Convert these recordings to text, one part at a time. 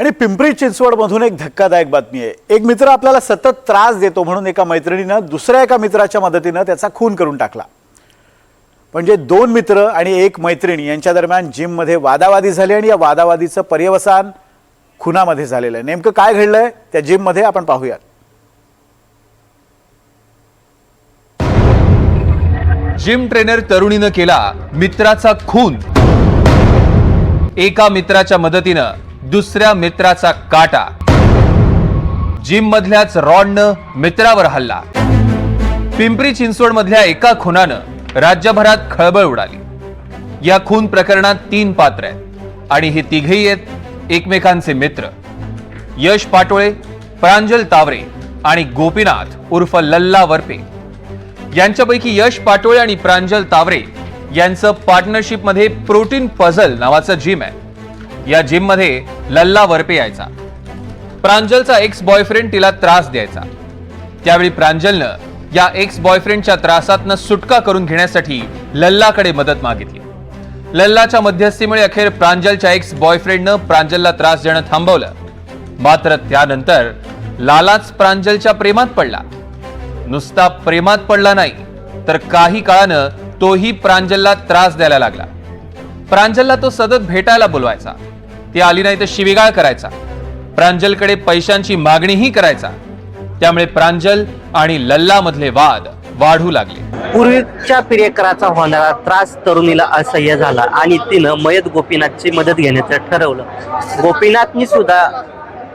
आणि पिंपरी चिंचवडमधून एक धक्कादायक बातमी आहे. एक मित्र आपल्याला सतत त्रास देतो म्हणून एका मैत्रिणीनं दुसऱ्या एका मित्राच्या मदतीनं त्याचा खून करून टाकला. म्हणजे दोन मित्र आणि एक मैत्रिणी यांच्या दरम्यान जिममध्ये वादावादी झाली आणि या वादावादीचं पर्यवसान खुनामध्ये झालेलं आहे. नेमकं काय घडलंय? त्या जिममध्ये आपण पाहूयात. जिम ट्रेनर तरुणीनं केला मित्राचा खून. एका मित्राच्या मदतीनं दुसऱ्या मित्राचा काटा. जिम मधल्याच रॉडनं मित्रावर हल्ला. पिंपरी चिंचवड मधल्या एका खुनानं राज्यभरात खळबळ उडाली. या खून प्रकरणात तीन पात्र आहेत आणि हे तिघेही आहेत एकमेकांचे मित्र. यश पाटोळे प्रांजल तावरे आणि गोपीनाथ उर्फ लल्ला वरपे. यांच्यापैकी यश पाटोळे आणि प्रांजल तावरे यांचं पार्टनरशिपमध्ये प्रोटीन पझल नावाचं जिम आहे. या जिममध्ये लल्ला वरपे यायचा. प्रांजलचा एक्स बॉयफ्रेंड तिला त्रास द्यायचा. त्यावेळी प्रांजलनं या एक्स बॉयफ्रेंडच्या त्रासातनं सुटका करून घेण्यासाठी लल्लाकडे मदत मागितली. लल्लाच्या मध्यस्थीमुळे अखेर प्रांजलच्या एक्स बॉयफ्रेंडनं प्रांजलला त्रास देणं थांबवलं. मात्र त्यानंतर लालाच प्रांजलच्या प्रेमात पडला. नुसता प्रेमात पडला नाही तर काही काळानं तोही प्रांजलला त्रास द्यायला लागला. प्रांजलला तो सतत भेटायला बोलवायचा. ती आली नाही तर शिवीगाळ करायचा. प्रांजलकडे पैशांची मागणीही करायचा. त्यामुळे प्रांजल आणि लल्ला मधले वाद वाढू लागले. पूर्वीच्या प्रियकराचा होणारा त्रास तरुणीला असह्य झाला आणि तिनं मयत गोपीनाथची मदत घेण्याचं ठरवलं. गोपीनाथनी सुद्धा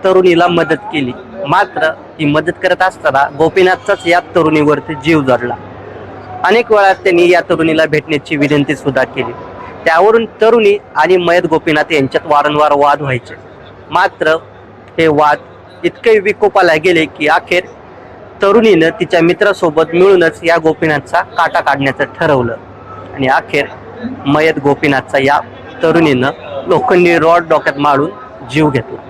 तरुणीला मदत केली. मात्र ती मदत करत असताना गोपीनाथचाच या तरुणीवरती जीव जडला अनेक वेळा त्यांनी या तरुणीला भेटण्याची विनंती सुद्धा केली. त्यावरून तरुणी आणि मयत गोपीनाथ यांच्यात वारंवार वाद व्हायचे. मात्र हे वाद इतके विकोपाला गेले की अखेर तरुणीनं तिच्या मित्रासोबत मिळूनच या गोपीनाथचा काटा काढण्याचं ठरवलं. आणि अखेर मयत गोपीनाथचा या तरुणीनं लोखंडी रॉड डोक्यात मारून जीव घेतला.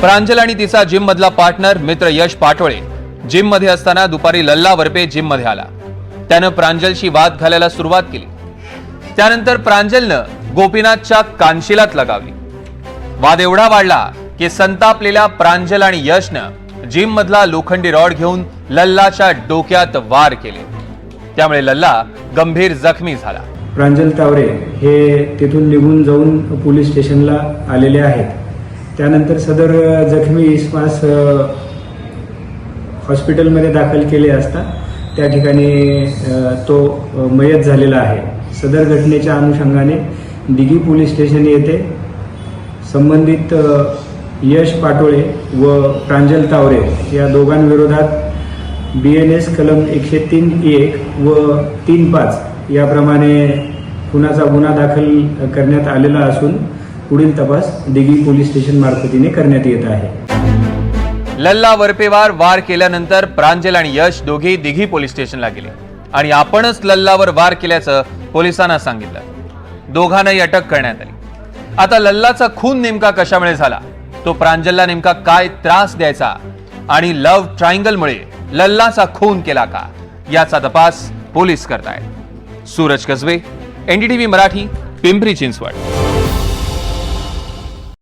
प्रांजल आणि तिचा जिम मधला पार्टनर मित्र यश पाटोळे जिममध्ये असताना दुपारी लल्ला वरपे जिममध्ये आला. त्यानं प्रांजलशी वाद घालायला सुरुवात केली. त्यानंतर प्रांजलनं गोपीनाथच्या कानशिलात लगावली वाद एवढा वाढला की संतापलेल्या प्रांजल आणि यशनं जिम मधला लोखंडी रॉड घेऊन लल्लाच्या डोक्यात वार केले. त्यामुळे लल्ला गंभीर जखमी झाला. प्रांजल तावरे हे तिथून निघून जाऊन पोलीस स्टेशनला आलेले आहेत. त्यानंतर सदर जखमी इस्मास हॉस्पिटलमध्ये दाखल केले असता त्या ठिकाणी तो मयत झालेला आहे. सदर घटनेच्या अनुषंगाने दिघी पोलीस स्टेशन येथे संबंधित यश पाटोळे व प्रांजल तावरे या दोघांविरोधात बी एन एस कलम एकशे तीन एक व तीन पाच याप्रमाणे खुनाचा गुन्हा दाखल करण्यात आलेला असून पुढील तपास दिघी पोलीस स्टेशन मार्फतीने करण्यात येत आहे. लल्ला वरपेवार वार केल्यानंतर प्रांजल आणि यश दोघेही दिघी पोलीस स्टेशनला गेले आणि आपणच लल्लावर वार केल्याचं पोलिसांना सांगितलं. दोघांनाही अटक करण्यात आली. आता लल्लाचा खून नेमका कशामुळे झाला? तो प्रांजलला नेमका काय त्रास द्यायचा? आणि लव्ह ट्रायंगलमुळे लल्लाचा खून केला का? याचा तपास पोलीस करतायत. सूरज कसबे एनडीटीव्ही मराठी पिंपरी चिंचवड.